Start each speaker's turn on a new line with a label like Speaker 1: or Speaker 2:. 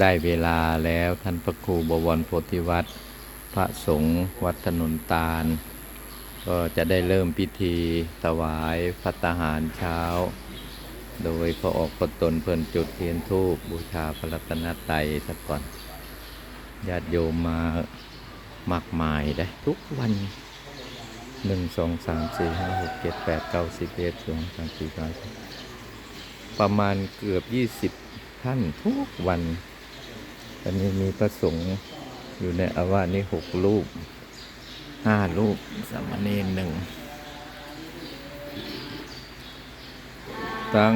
Speaker 1: ได้เวลาแล้วท่านพระครูบวรโพธิวัตรพระสงฆ์วัดถนนตาล ก็จะได้เริ่มพิธีถวายพัตหารเช้า โดยพอออกกตนเพิ่อนจุดเทียนทูปบูชาพระรัตนตรัยสักก่อนญาติโยมมามากมายได้ทุกวันหนึ่งสองสามสี่ห้าหกเจ็ดแปดเก้าสิบเอ็ดสองสามสี่ห้าประมาณเกือบยี่สิบท่านทุกวัน อันนี้มีพระสงฆ์อยู่ในอาวาสนี้หกรูปห้ารูปสามเณรหนึ่งตั้ง